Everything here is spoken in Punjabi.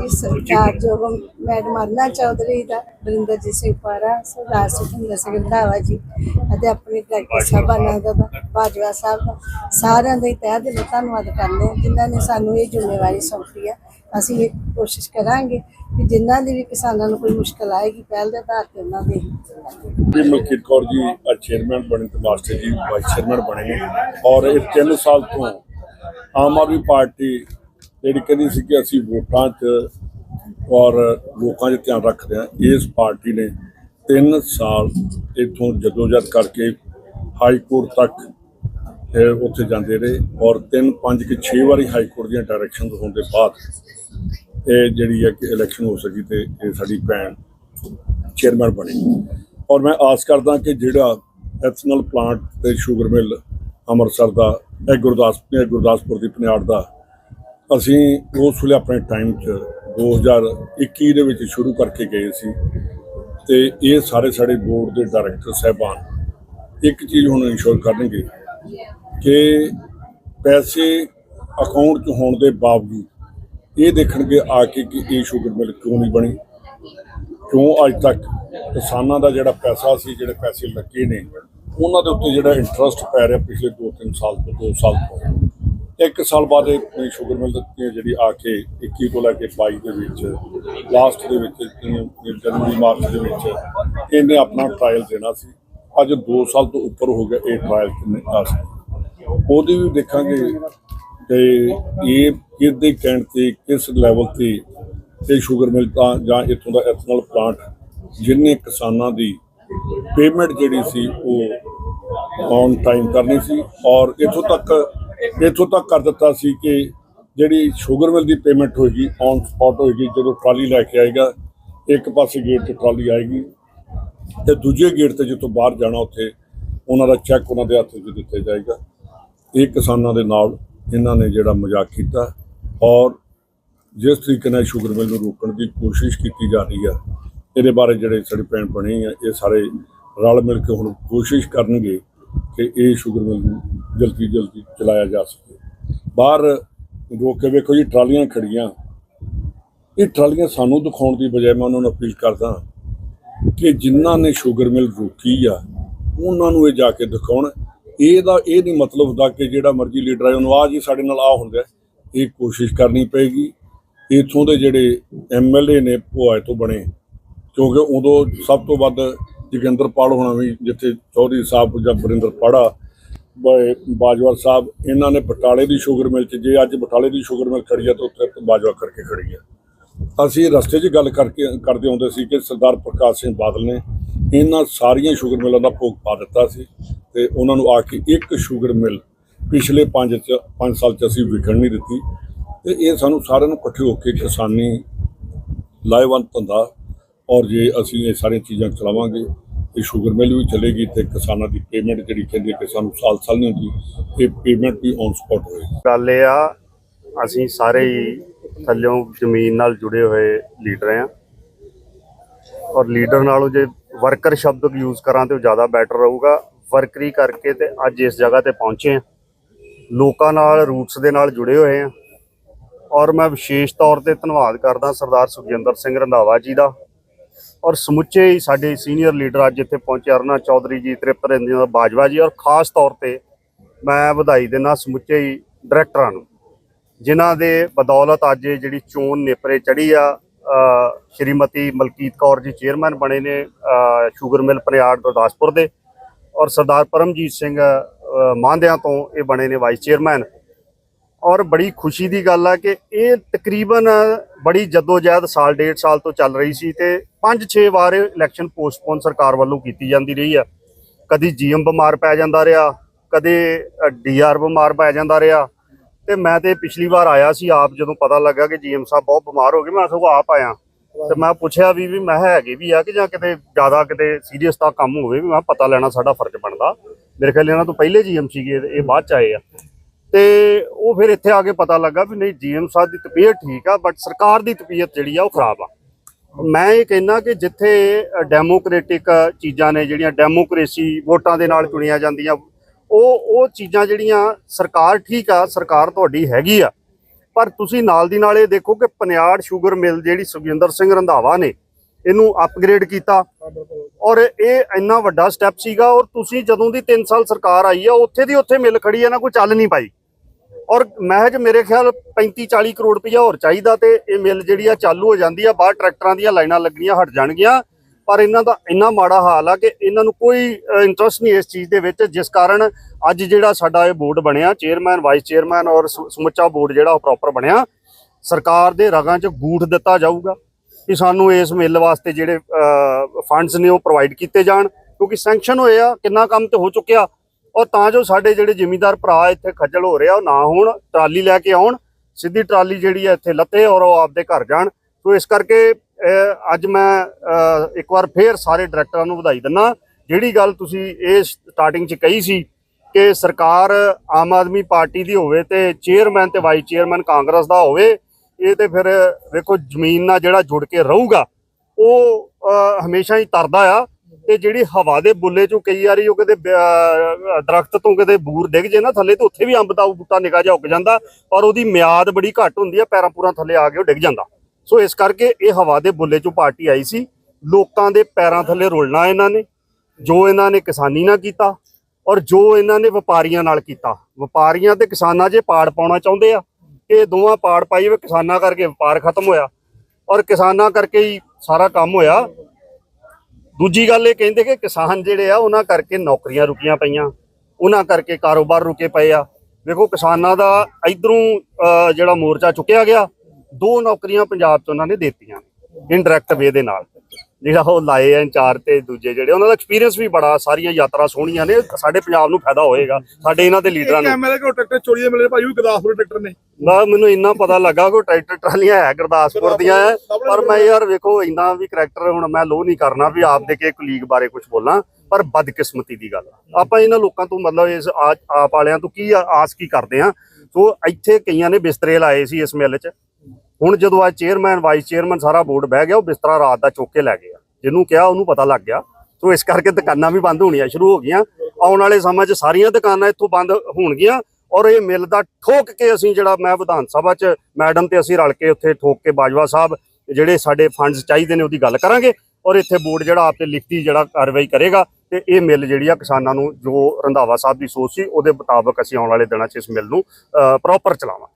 ਜੀ ਸਰਕਾਰ ਜੋ ਮੈਡਮ ਅਰਨਾ ਚੌਧਰੀ ਦਾ ਬਰਿੰਦਰਜੀਤ ਸਿੰਘ ਪਾਰਾ ਸਰਦਾਰ ਸੁਖਿੰਦਰ ਸਿੰਘ ਰੰਧਾਵਾ ਜੀ ਅਤੇ ਆਪਣੇ ਡਾਕਟਰ ਸਾਹਿਬਾਨਾਂ ਦਾ ਬਾਜਵਾ ਸਾਹਿਬ ਦਾ। ਸਾਰਿਆਂ ਦਾ ਹੀ ਤਹਿ ਦਿਲੋਂ ਧੰਨਵਾਦ ਕਰਦੇ ਹਾਂ ਜਿਨ੍ਹਾਂ ਨੇ ਸਾਨੂੰ ਇਹ ਜ਼ਿੰਮੇਵਾਰੀ ਸੌਂਪੀ ਹੈ ਅਸੀਂ ਇਹ ਕੋਸ਼ਿਸ਼ ਕਰਾਂਗੇ ਕਿ ਜਿਨ੍ਹਾਂ ਦੀ ਵੀ ਕਿਸਾਨਾਂ ਨੂੰ ਕੋਈ ਮੁਸ਼ਕਲ ਆਏਗੀ ਪਹਿਲ ਦੇ ਆਧਾਰ ਤੇ ਉਹਨਾਂ ਦੇ ਵੀ ਮਲਕੀਤ ਕੌਰ ਜੀ ਚੇਅਰਮੈਨ ਬਣੇ ਤੇ ਮਾਸਟਰ ਜੀ ਵਾਈਸ ਚੇਅਰਮੈਨ ਬਣੇ ਔਰ ਇਹ ਤਿੰਨ ਸਾਲ ਤੋਂ ਆਮ ਆਦਮੀ ਪਾਰਟੀ ਜਿਹੜੀ ਕਹਿੰਦੀ ਸੀ ਕਿ ਅਸੀਂ ਵੋਟਾਂ 'ਚ ਔਰ ਲੋਕਾਂ 'ਚ ਧਿਆਨ ਰੱਖਦੇ ਹਾਂ, ਇਸ ਪਾਰਟੀ ਨੇ ਤਿੰਨ ਸਾਲ ਇਥੋਂ ਜਦੋਜਦ ਕਰਕੇ ਹਾਈ ਕੋਰਟ ਤੱਕ ਉੱਥੇ ਜਾਂਦੇ ਰਹੇ ਔਰ ਤਿੰਨ, ਪੰਜ ਕਿ 6 ਵਾਰੀ ਹਾਈ ਕੋਰਟ ਦੀਆਂ ਡਾਇਰੈਕਸ਼ਨਸ ਹੋਣ ਦੇ ਬਾਅਦ ਇਹ ਜਿਹੜੀ ਹੈ ਕਿ ਇਲੈਕਸ਼ਨ ਹੋ ਸਕੀ ਤੇ ਇਹ ਸਾਡੀ ਭੈਣ ਚੇਅਰਮੈਨ ਬਣੀ। ਔਰ ਮੈਂ ਆਸ ਕਰਦਾ ਕਿ ਜਿਹੜਾ ਐਥਨਲ ਪਲਾਂਟ ਤੇ ਸ਼ੂਗਰ ਮਿਲ ਅੰਮ੍ਰਿਤਸਰ ਦਾ, ਇਹ ਗੁਰਦਾਸਪੁਰ ਗੁਰਦਾਸਪੁਰ ਦੀ ਪਨਿਆੜ ਦਾ ਅਸੀਂ ਉਸ ਵੇਲੇ ਆਪਣੇ ਟਾਈਮ 'ਚ 2021 ਦੇ ਵਿੱਚ ਸ਼ੁਰੂ ਕਰਕੇ ਗਏ ਸੀ ਤੇ ਇਹ ਸਾਰੇ ਸਾਡੇ ਬੋਰਡ ਦੇ ਡਾਇਰੈਕਟਰ ਸਾਹਿਬਾਨ ਇੱਕ ਚੀਜ਼ ਹੁਣ ਇਨਸ਼ੋਰ ਕਰਨਗੇ ਕਿ ਪੈਸੇ ਅਕਾਊਂਟ 'ਚ ਹੋਣ ਦੇ ਬਾਵਜੂਦ ਇਹ ਦੇਖਣਗੇ ਆ ਕੇ ਕਿ ਇਹ ਸ਼ੂਗਰ ਮਿਲ ਕਿਉਂ ਨਹੀਂ ਬਣੀ, ਕਿਉਂ ਅੱਜ ਤੱਕ ਕਿਸਾਨਾਂ ਦਾ ਜਿਹੜਾ ਪੈਸਾ ਸੀ, ਜਿਹੜੇ ਪੈਸੇ ਲੱਗੇ ਨੇ, ਉਹਨਾਂ ਦੇ ਉੱਤੇ ਜਿਹੜਾ ਇੰਟਰਸਟ ਪੈ ਰਿਹਾ ਪਿਛਲੇ 2-3 ਸਾਲ ਤੋਂ 2 ਸਾਲ ਤੋਂ। ਇੱਕ ਸਾਲ ਬਾਅਦ ਇਹ ਸ਼ੂਗਰ ਮਿਲ ਦਿੱਤੀ ਜਿਹੜੀ ਆ ਕੇ 21 ਤੋਂ ਲੈ ਕੇ 22 ਦੇ ਵਿੱਚ, ਲਾਸਟ ਦੇ ਵਿੱਚ ਜਨਵਰੀ, ਮਾਰਚ ਦੇ ਵਿੱਚ ਇਹਨੇ ਆਪਣਾ ਟ੍ਰਾਇਲ ਦੇਣਾ ਸੀ। ਅੱਜ 2 ਸਾਲ ਤੋਂ ਉੱਪਰ ਹੋ ਗਿਆ ਇਹ ਟ੍ਰਾਇਲ ਕਿੰਨੇ ਆ ਸੀ ਉਹਦੇ ਵੀ ਦੇਖਾਂਗੇ ਕਿ ਇਹ ਕਿਹਦੇ ਕਹਿਣ ਤੇ, ਕਿਸ ਲੈਵਲ ਤੇ ਇਹ ਸ਼ੂਗਰ ਮਿਲ ਤਾਂ ਜਾਂ ਇੱਥੋਂ ਦਾ ਐਥਨਲ ਪਲਾਂਟ ਜਿੰਨੇ ਕਿਸਾਨਾਂ ਦੀ ਪੇਮੈਂਟ ਜਿਹੜੀ ਸੀ ਉਹ ਔਨ ਟਾਈਮ ਕਰਨੀ ਸੀ ਔਰ ਇੱਥੋਂ ਤੱਕ ਇੱਥੋਂ ਤੱਕ ਕਰ ਦਿੱਤਾ ਸੀ ਕਿ ਜਿਹੜੀ ਸ਼ੂਗਰ ਮਿਲ ਦੀ ਪੇਮੈਂਟ ਹੋਏਗੀ ਔਨ ਸਪੌਟ ਹੋਏਗੀ, ਜਦੋਂ ਟਰਾਲੀ ਲੈ ਕੇ ਆਏਗਾ, ਇੱਕ ਪਾਸੇ ਗੇਟ ਤੇ ਟਰਾਲੀ ਆਏਗੀ ਤੇ ਦੂਜੇ ਗੇਟ ਤੇ ਜਿੱਥੋਂ ਬਾਹਰ ਜਾਣਾ ਉੱਥੇ, ਉਹਨਾਂ ਦਾ ਚੈੱਕ ਉਹਨਾਂ ਦੇ ਹੱਥ 'ਚ ਦਿੱਤਾ ਜਾਏਗਾ। ਇਹ ਕਿਸਾਨਾਂ ਦੇ ਨਾਲ ਇਹਨਾਂ ਨੇ ਜਿਹੜਾ ਮਜ਼ਾਕ ਕੀਤਾ ਔਰ ਜਿਸ ਤਰੀਕੇ ਨਾਲ ਸ਼ੂਗਰ ਮਿਲ ਨੂੰ ਰੋਕਣ ਦੀ ਕੋਸ਼ਿਸ਼ ਕੀਤੀ ਜਾ ਰਹੀ ਆ, ਇਹਦੇ ਬਾਰੇ ਜਿਹੜੇ ਸਾਡੇ ਭੈਣ ਬਣੇ ਆ, ਇਹ ਸਾਰੇ ਰਲ ਮਿਲ ਕੇ ਹੁਣ ਕੋਸ਼ਿਸ਼ ਕਰਨਗੇ ਕਿ ਇਹ ਸ਼ੂਗਰ ਮਿਲ ਨੂੰ ਜਲਦੀ ਜਲਦੀ ਚਲਾਇਆ ਜਾ ਸਕੇ। ਬਾਹਰ ਰੋਕ ਕੇ ਵੇਖੋ ਜੀ, ਟਰਾਲੀਆਂ ਖੜੀਆਂ। ਇਹ ਟਰਾਲੀਆਂ ਸਾਨੂੰ ਦਿਖਾਉਣ ਦੀ ਬਜਾਏ ਮੈਂ ਉਹਨਾਂ ਨੂੰ ਅਪੀਲ ਕਰਦਾ ਕਿ ਜਿਨ੍ਹਾਂ ਨੇ ਸ਼ੂਗਰ ਮਿਲ ਰੋਕੀ ਆ, ਉਹਨਾਂ ਨੂੰ ਇਹ ਜਾ ਕੇ ਦਿਖਾਉਣ। ਇਹਦਾ, ਇਹ ਨਹੀਂ ਮਤਲਬ ਹੁੰਦਾ ਕਿ ਜਿਹੜਾ ਮਰਜ਼ੀ ਲੀਡਰ ਆਏ, ਉਹਨੂੰ ਆ ਜੀ ਸਾਡੇ ਨਾਲ ਆ ਹੁੰਦਾ। ਇਹ ਕੋਸ਼ਿਸ਼ ਕਰਨੀ ਪਏਗੀ। ਇਥੋਂ ਦੇ ਜਿਹੜੇ ਐਮਐਲਏ ਨੇ ਭੋਏ ਤੋਂ ਬਣੇ, ਕਿਉਂਕਿ ਉਦੋਂ ਸਭ ਤੋਂ ਵੱਧ ਜੋਗਿੰਦਰਪਾਲ ਹੋਣਾ ਵੀ ਜਿੱਥੇ ਚੌਧਰੀ ਸਾਹਿਬ ਜਾਂ ਬਰਿੰਦਰ ਪਾੜਾ ਬ- ਬਾਜਵਾ ਸਾਹਿਬ, ਇਹਨਾਂ ਨੇ ਬਟਾਲੇ ਦੀ ਸ਼ੂਗਰ ਮਿਲ ਚ ਜੇ ਅੱਜ ਬਟਾਲੇ ਦੀ ਸ਼ੂਗਰ ਮਿਲ ਖੜੀ ਆ ਤਾਂ ਉੱਥੇ ਬਾਜਵਾ ਕਰਕੇ ਖੜੀ ਆ। ਅਸੀਂ ਰਸਤੇ 'ਚ ਗੱਲ ਕਰਕੇ ਕਰਦੇ ਆਉਂਦੇ ਸੀ ਕਿ ਸਰਦਾਰ ਪ੍ਰਕਾਸ਼ ਸਿੰਘ ਬਾਦਲ ਨੇ ਇਹਨਾਂ ਸਾਰੀਆਂ ਸ਼ੂਗਰ ਮਿਲਾਂ ਦਾ ਭੋਗ ਪਾ ਦਿੱਤਾ ਸੀ ਤੇ ਉਹਨਾਂ ਨੂੰ ਆ ਕੇ ਇੱਕ ਸ਼ੂਗਰ ਮਿਲ ਪਿਛਲੇ 5 ਚ 5 ਸਾਲ ਚ ਅਸੀਂ ਵਿਕਣ ਨਹੀਂ ਦਿੱਤੀ ਤੇ ਇਹ ਸਾਨੂੰ ਸਾਰਿਆਂ ਨੂੰ ਇਕੱਠੇ ਹੋ ਕੇ ਕਿਸਾਨੀ ਲਾਹੇਵੰਦ ਧੰਦਾ ਔਰ ਜੇ ਅਸੀਂ ਇਹ ਸਾਰੀਆਂ ਚੀਜ਼ਾਂ ਚਲਾਵਾਂਗੇ, ਇਹ ਸ਼ੂਗਰ ਮਿਲ ਵੀ ਚੱਲੇਗੀ ਤੇ ਕਿਸਾਨਾਂ ਦੀ ਪੇਮੈਂਟ ਜਿਹੜੀ ਕਹਿੰਦੇ ਕਿ ਸਾਨੂੰ ਸਾਲ ਸਾਲ ਨਹੀਂ ਹੁੰਦੀ, ਇਹ ਪੇਮੈਂਟ ਵੀ ਔਨ ਸਪੌਟ ਹੋਏਗੀ। ਗੱਲ ਇਹ ਆ, ਅਸੀਂ ਸਾਰੇ ਹੀ ਥੱਲਿਓਂ ਜ਼ਮੀਨ ਨਾਲ ਜੁੜੇ ਹੋਏ ਲੀਡਰ ਆ ਔਰ ਲੀਡਰ ਨਾਲੋਂ ਜੇ ਵਰਕਰ ਸ਼ਬਦ ਯੂਜ਼ ਕਰਾਂ ਤੇ ਉਹ ਜ਼ਿਆਦਾ ਬੈਟਰ ਰਹੂਗਾ। ਵਰਕਰੀ ਕਰਕੇ ਤੇ ਅੱਜ ਇਸ ਜਗ੍ਹਾ ਤੇ ਪਹੁੰਚੇ ਆ ਲੋਕਾਂ ਨਾਲ ਰੂਟਸ ਦੇ ਨਾਲ ਜੁੜੇ ਹੋਏ ਆ ਔਰ ਮੈਂ ਵਿਸ਼ੇਸ਼ ਤੌਰ ਤੇ ਧੰਨਵਾਦ ਕਰਦਾ ਸਰਦਾਰ ਸੁਖਜਿੰਦਰ ਸਿੰਘ ਰੰਧਾਵਾ ਜੀ ਦਾ। ਔਰ ਸਮੁੱਚੇ ਹੀ ਸਾਡੇ ਸੀਨੀਅਰ ਲੀਡਰ ਅੱਜ ਇੱਥੇ ਪਹੁੰਚੇ ਅਰਨਾ ਚੌਧਰੀ ਜੀ, ਤ੍ਰਿਪਤ ਰੰਜਨ ਬਾਜਵਾ ਜੀ ਔਰ ਖਾਸ ਤੌਰ ਤੇ ਮੈਂ ਵਧਾਈ ਦੇਣਾ ਸਮੁੱਚੇ ਹੀ ਡਾਇਰੈਕਟਰਾਂ ਨੂੰ, ਜਿਨ੍ਹਾਂ ਦੇ ਬਦੌਲਤ ਅੱਜ ਜਿਹੜੀ ਚੋਣ ਨੇਪਰੇ ਚੜੀ ਆ ਸ਼੍ਰੀਮਤੀ ਮਲਕੀਤ ਕੌਰ ਜੀ ਚੇਅਰਮੈਨ ਬਣੇ ਨੇ ਸ਼ੂਗਰ ਮਿਲ ਪਰਿਆੜ ਗੁਰਦਾਸਪੁਰ ਦੇ ਔਰ ਸਰਦਾਰ ਪਰਮਜੀਤ ਸਿੰਘ ਮਾਂਦਿਆਂ ਤੋਂ ਇਹ ਬਣੇ ਨੇ ਵਾਈਸ ਚੇਅਰਮੈਨ। ਔਰ ਬੜੀ ਖੁਸ਼ੀ ਦੀ ਗੱਲ ਆ ਕਿ ਇਹ ਤਕਰੀਬਨ ਬੜੀ ਜਦੋਜਹਿਦ ਸਾਲ, ਡੇਢ ਸਾਲ ਤੋਂ ਚੱਲ ਰਹੀ ਸੀ ਤੇ 5-6 ਵਾਰ ਇਲੈਕਸ਼ਨ ਪੋਸਟਪੋਨ ਸਰਕਾਰ ਵੱਲੋਂ ਕੀਤੀ ਜਾਂਦੀ ਰਹੀ ਆ। ਕਦੀ ਜੀਐਮ ਬਿਮਾਰ ਪੈ ਜਾਂਦਾ ਰਿਹਾ, ਕਦੇ ਡੀਆਰ ਬਿਮਾਰ ਪੈ ਜਾਂਦਾ ਰਿਹਾ। ਤੇ ਮੈਂ ਤੇ ਪਿਛਲੀ ਵਾਰ ਆਇਆ ਸੀ ਆਪ, ਜਦੋਂ ਪਤਾ ਲੱਗਾ ਕਿ ਜੀਐਮ ਸਾਹਿਬ ਬਹੁਤ ਬਿਮਾਰ ਹੋ ਗਏ, ਮੈਂ ਸਗੋਂ ਆਪ ਆਇਆ। ਤੇ ਮੈਂ ਪੁੱਛਿਆ ਵੀ ਵੀ ਮੈਂ ਹੈਗੇ ਵੀ ਆ ਕਿ ਜਾਂ ਕਿਤੇ ਜ਼ਿਆਦਾ ਕਿਤੇ ਸੀਰੀਅਸ ਤਾਂ ਕੰਮ ਹੋਵੇ, ਵੀ ਮੈਂ ਪਤਾ ਲੈਣਾ ਸਾਡਾ ਫਰਜ਼ ਬਣਦਾ। ਮੇਰੇ ਖਿਆਲ ਇਹਨਾਂ ਤੋਂ ਪਹਿਲੇ ਜੀਐਮ ਸੀਗੇ, ਇਹ ਬਾਅਦ ਚ ਆਏ ਆ। ਤੇ ਉਹ ਫਿਰ ਇੱਥੇ ਆ ਕੇ ਪਤਾ ਲੱਗਾ ਵੀ ਨਹੀਂ ਜੀਐਮ ਸਾਹਿਬ ਦੀ ਤਬੀਅਤ ਠੀਕ ਆ ਬਟ ਸਰਕਾਰ ਦੀ ਤਬੀਅਤ ਜਿਹੜੀ ਆ ਉਹ ਖਰਾਬ ਆ। ਮੈਂ ਇਹ ਕਹਿਣਾ ਕਿ ਜਿੱਥੇ ਡੈਮੋਕ੍ਰੈਟਿਕ ਚੀਜ਼ਾਂ ਨੇ ਜਿਹੜੀਆਂ ਡੈਮੋਕ੍ਰੇਸੀ ਵੋਟਾਂ ਦੇ ਨਾਲ ਚੁਣੀਆਂ ਜਾਂਦੀਆਂ, ਉਹ ਉਹ ਚੀਜ਼ਾਂ ਜਿਹੜੀਆਂ ਸਰਕਾਰ ਠੀਕ ਆ, ਸਰਕਾਰ ਤੁਹਾਡੀ ਹੈਗੀ ਆ। ਪਰ ਤੁਸੀਂ ਨਾਲ ਦੀ ਨਾਲ ਇਹ ਦੇਖੋ ਕਿ ਪਨਿਆੜ ਸ਼ੂਗਰ ਮਿਲ ਜਿਹੜੀ ਸੁਖਜਿੰਦਰ ਸਿੰਘ ਰੰਧਾਵਾ ਨੇ, ਇਹਨੂੰ ਅਪਗ੍ਰੇਡ ਕੀਤਾ। ਔਰ ਇਹ ਇੰਨਾ ਵੱਡਾ ਸਟੈਪ ਸੀਗਾ ਔਰ ਤੁਸੀਂ ਜਦੋਂ ਦੀ 3 ਸਾਲ ਸਰਕਾਰ ਆਈ ਆ, ਉੱਥੇ ਦੀ ਉੱਥੇ ਮਿਲ ਖੜੀ ਆ, ਨਾ ਕੋਈ ਚੱਲ ਨਹੀਂ ਪਾਈ। ਔਰ ਮਹਿਜ ਮੇਰੇ ਖਿਆਲ 35 40 ਕਰੋੜ ਰੁਪਇਆ ਹੋਰ ਚਾਹੀਦਾ ਤੇ ਇਹ ਮਿਲ ਜਿਹੜੀ ਆ ਚਾਲੂ ਹੋ ਜਾਂਦੀ ਆ, ਬਾਹਰ ਟਰੈਕਟਰਾਂ ਦੀਆਂ ਲਾਈਨਾਂ ਲੱਗਣੀਆਂ, ਹਟ ਜਾਣਗੀਆਂ। ਪਰ ਇਹਨਾਂ ਦਾ ਇੰਨਾ ਮਾੜਾ ਹਾਲ ਆ ਕਿ ਇਹਨਾਂ ਨੂੰ ਕੋਈ ਇੰਟਰਸਟ ਨਹੀਂ ਇਸ ਚੀਜ਼ ਦੇ ਵਿੱਚ, ਜਿਸ ਕਾਰਨ ਅੱਜ ਜਿਹੜਾ ਸਾਡਾ ਇਹ ਬੋਰਡ ਬਣਿਆ ਚੇਅਰਮੈਨ ਵਾਈਸ ਚੇਅਰਮੈਨ ਔਰ ਸਮੁੱਚਾ ਬੋਰਡ ਜਿਹੜਾ ਉਹ ਪ੍ਰੋਪਰ ਬਣਿਆ, ਸਰਕਾਰ ਦੇ ਰਗਾਂ 'ਚ ਗੂਠ ਦਿੱਤਾ ਜਾਊਗਾ ਕਿ ਸਾਨੂੰ ਇਸ ਮਿਲ ਵਾਸਤੇ ਜਿਹੜੇ ਫੰਡਸ ਨੇ ਉਹ ਪ੍ਰੋਵਾਈਡ ਕੀਤੇ ਜਾਣ, ਕਿਉਂਕਿ ਸੈਂਕਸ਼ਨ ਹੋਏ ਆ, ਕਿੰਨਾ ਕੰਮ ਤੇ ਹੋ ਚੁੱਕਿਆ ਔਰ ਤਾਂ ਜੋ ਸਾਡੇ ਜਿਹੜੇ ਜ਼ਿਮੀਂਦਾਰ ਭਰਾ ਇੱਥੇ ਖੱਜਲ ਹੋ ਰਿਹਾ, ਉਹ ਨਾ ਹੋਣ, ਟਰਾਲੀ ਲੈ ਕੇ ਆਉਣ, ਸਿੱਧੀ ਟਰਾਲੀ ਜਿਹੜੀ ਹੈ ਇੱਥੇ ਲੱਤੇ ਔਰ ਉਹ ਆਪਦੇ ਘਰ ਜਾਣ। ਸੋ ਇਸ ਕਰਕੇ ਅੱਜ ਮੈਂ ਇੱਕ ਵਾਰ ਫੇਰ ਸਾਰੇ ਡਾਇਰੈਕਟਰਾਂ ਨੂੰ ਵਧਾਈ ਦਿੰਦਾ ਜਿਹੜੀ ਗੱਲ ਤੁਸੀਂ ਇਹ ਸਟਾਰਟਿੰਗ 'ਚ ਕਹੀ ਸੀ ਕਿ ਸਰਕਾਰ ਆਮ ਆਦਮੀ ਪਾਰਟੀ ਦੀ ਹੋਵੇ ਤੇ ਚੇਅਰਮੈਨ ਤੇ ਵਾਈਸ ਚੇਅਰਮੈਨ ਕਾਂਗਰਸ ਦਾ ਹੋਵੇ, ਇਹ ਤੇ ਫਿਰ ਵੇਖੋ ਜ਼ਮੀਨ ਨਾਲ ਜਿਹੜਾ ਜੁੜ ਕੇ ਰਹੂਗਾ, ਉਹ ਹਮੇਸ਼ਾ ਹੀ ਤਰਦਾ ਆ। ਤੇ ਜਿਹੜੀ ਹਵਾ ਦੇ ਬੁੱਲੇ ਚੋਂ ਕਈ ਵਾਰੀ ਉਹ ਕਿਤੇ ਦਰਖਤ ਤੋਂ ਕਿਤੇ ਬੂਰ ਡਿੱਗ ਜੇ ਨਾ ਥੱਲੇ ਤੇ ਉੱਥੇ ਵੀ ਅੰਬ ਦਾ ਬੂਟਾ ਨਿਕਾ ਜਾ ਉੱਗ ਜਾਂਦਾ, ਪਰ ਉਹਦੀ ਮਿਆਦ ਬੜੀ ਘੱਟ ਹੁੰਦੀ ਆ, ਪੈਰਾਂ ਪੂਰਾਂ ਥੱਲੇ ਆ ਕੇ ਉਹ ਡਿੱਗ ਜਾਂਦਾ। ਸੋ ਇਸ ਕਰਕੇ ਇਹ ਹਵਾ ਦੇ ਬੁੱਲੇ ਚੋਂ ਪਾਰਟੀ ਆਈ ਸੀ। ਲੋਕਾਂ ਦੇ ਪੈਰਾਂ ਥੱਲੇ ਰੁਲਣਾ ਇਹਨਾਂ ਨੇ, ਜੋ ਇਹਨਾਂ ਨੇ ਕਿਸਾਨੀ ਨਾਲ ਕੀਤਾ ਔਰ ਜੋ ਇਹਨਾਂ ਨੇ ਵਪਾਰੀਆਂ ਨਾਲ ਕੀਤਾ। ਵਪਾਰੀਆਂ ਤੇ ਕਿਸਾਨਾਂ 'ਚ ਪਾੜ ਪਾਉਣਾ ਚਾਹੁੰਦੇ ਆ, ਇਹ ਦੋਵਾਂ ਪਾੜ ਪਾਈ ਵੇ ਕਿਸਾਨਾਂ ਕਰਕੇ ਵਪਾਰ ਖਤਮ ਹੋਇਆ ਔਰ ਕਿਸਾਨਾਂ ਕਰਕੇ ਹੀ ਸਾਰਾ ਕੰਮ ਹੋਇਆ। ਦੂਜੀ ਗੱਲ ਇਹ ਕਹਿੰਦੇ ਕਿ ਕਿਸਾਨ ਜਿਹੜੇ ਆ, ਉਹਨਾਂ ਕਰਕੇ ਨੌਕਰੀਆਂ ਰੁਕੀਆਂ ਪਈਆਂ। ਉਹਨਾਂ ਕਰਕੇ ਕਾਰੋਬਾਰ ਰੁਕੇ ਪਏ ਆ। ਵੇਖੋ, ਕਿਸਾਨਾਂ ਦਾ ਇਧਰੋਂ ਜਿਹੜਾ ਮੋਰਚਾ ਚੁੱਕਿਆ ਗਿਆ, ਦੋ ਨੌਕਰੀਆਂ ਪੰਜਾਬ 'ਚ ਉਹਨਾਂ ਨੇ ਦਿੱਤੀਆਂ ਇਨਡਾਇਰੈਕਟ ਵੇ ਦੇ ਨਾਲ। ਜਿਹੜਾ ਉਹ ਲਾਏ ਆ ਇੰਚਾਰਜ ਤੇ ਦੂਜੇ ਜਿਹੜੇ ਉਹਨਾਂ ਦਾ ਐਕਸਪੀਰੀਅੰਸ ਵੀ ਬੜਾ ਸਾਰੀਆਂ ਯਾਤਰਾ ਸੋਹਣੀਆਂ ਨੇ ਸਾਡੇ ਪੰਜਾਬ ਨੂੰ ਫਾਇਦਾ ਹੋਏਗਾ ਸਾਡੇ ਇਹਨਾਂ ਦੇ ਲੀਡਰਾਂ ਨੂੰ। ਐਮਐਲਏ ਕੋ ਟਰੈਕਟਰ ਚੋਰੀ ਦੇ ਮਿਲੇ ਭਾਈ ਉਹ ਗੁਰਦਾਸਪੁਰ ਟਰੈਕਟਰ ਨੇ। ਨਾ ਮੈਨੂੰ ਇੰਨਾ ਪਤਾ ਲੱਗਾ ਕਿ ਟਰੈਕਟਰ ਟਰਾਲੀਆਂ ਹੈ ਗੁਰਦਾਸਪੁਰ ਦੀਆਂ ਪਰ ਮੈਂ ਯਾਰ ਵੇਖੋ ਇੰਨਾ ਵੀ ਕਰੈਕਟਰ ਹੁਣ ਮੈਂ ਲੋ ਨਹੀਂ ਕਰਨਾ ਵੀ ਆਪ ਦੇ ਕੇ ਕੁਲੀਗ ਬਾਰੇ ਕੁਝ ਬੋਲਾਂ ਪਰ ਬਦਕਿਸਮਤੀ ਦੀ ਗੱਲ। ਆਪਾਂ ਇਹਨਾਂ ਲੋਕਾਂ ਤੋਂ ਮਤਲਬ ਇਸ ਆਪ ਵਾਲਿਆਂ ਤੋਂ ਕੀ ਆਸ ਕੀ ਕਰਦੇ ਆ? ਸੋ ਇੱਥੇ ਕਈਆਂ ਨੇ ਬਿਸਤਰੇ ਲਾਏ ਸੀ ਇਸ ਮਿਲ 'ਚ। ਹੁਣ ਜਦੋਂ ਆ ਚੇਅਰਮੈਨ ਵਾਈਸ ਚੇਅਰਮੈਨ ਸਾਰਾ ਬੋਰਡ ਬਹਿ ਗਿਆ, ਉਹ ਬਿਸਤਰਾ ਰਾਤ ਦਾ ਚੁੱਕ ਕੇ ਲੈ ਗਿਆ ਜਿਹਨੂੰ ਕਿਹਾ ਉਹਨੂੰ ਪਤਾ ਲੱਗ ਗਿਆ। ਸੋ ਇਸ ਕਰਕੇ ਦੁਕਾਨਾਂ ਵੀ ਬੰਦ ਹੋਣੀਆਂ ਸ਼ੁਰੂ ਹੋ ਗਈਆਂ। ਆਉਣ ਵਾਲੇ ਸਮੇਂ 'ਚ ਸਾਰੀਆਂ ਦੁਕਾਨਾਂ ਇੱਥੋਂ ਬੰਦ ਹੋਣਗੀਆਂ। ਔਰ ਇਹ ਮਿਲ ਦਾ ਠੋਕ ਕੇ ਅਸੀਂ ਜਿਹੜਾ ਮੈਂ ਵਿਧਾਨ ਸਭਾ 'ਚ ਮੈਡਮ ਤੇ ਅਸੀਂ ਰਲ ਕੇ ਉੱਥੇ ਠੋਕ ਕੇ ਬਾਜਵਾ ਸਾਹਿਬ ਜਿਹੜੇ ਸਾਡੇ ਫੰਡਸ ਚਾਹੀਦੇ ਨੇ ਉਹਦੀ ਗੱਲ ਕਰਾਂਗੇ। ਔਰ ਇੱਥੇ ਬੋਰਡ ਜਿਹੜਾ ਆਪ 'ਤੇ ਲਿਖਤੀ ਜਿਹੜਾ ਕਾਰਵਾਈ ਕਰੇਗਾ ਤੇ ਇਹ ਮਿਲ ਜਿਹੜੀ ਆ ਕਿਸਾਨਾਂ ਨੂੰ ਜੋ ਰੰਧਾਵਾ ਸਾਹਿਬ ਦੀ ਸੋਚ ਸੀ ਉਹਦੇ ਮੁਤਾਬਕ ਅਸੀਂ ਆਉਣ ਵਾਲੇ ਦਿਨਾਂ 'ਚ ਇਸ ਮਿਲ ਨੂੰ ਪ੍ਰੋਪਰ ਚਲਾਵਾਂ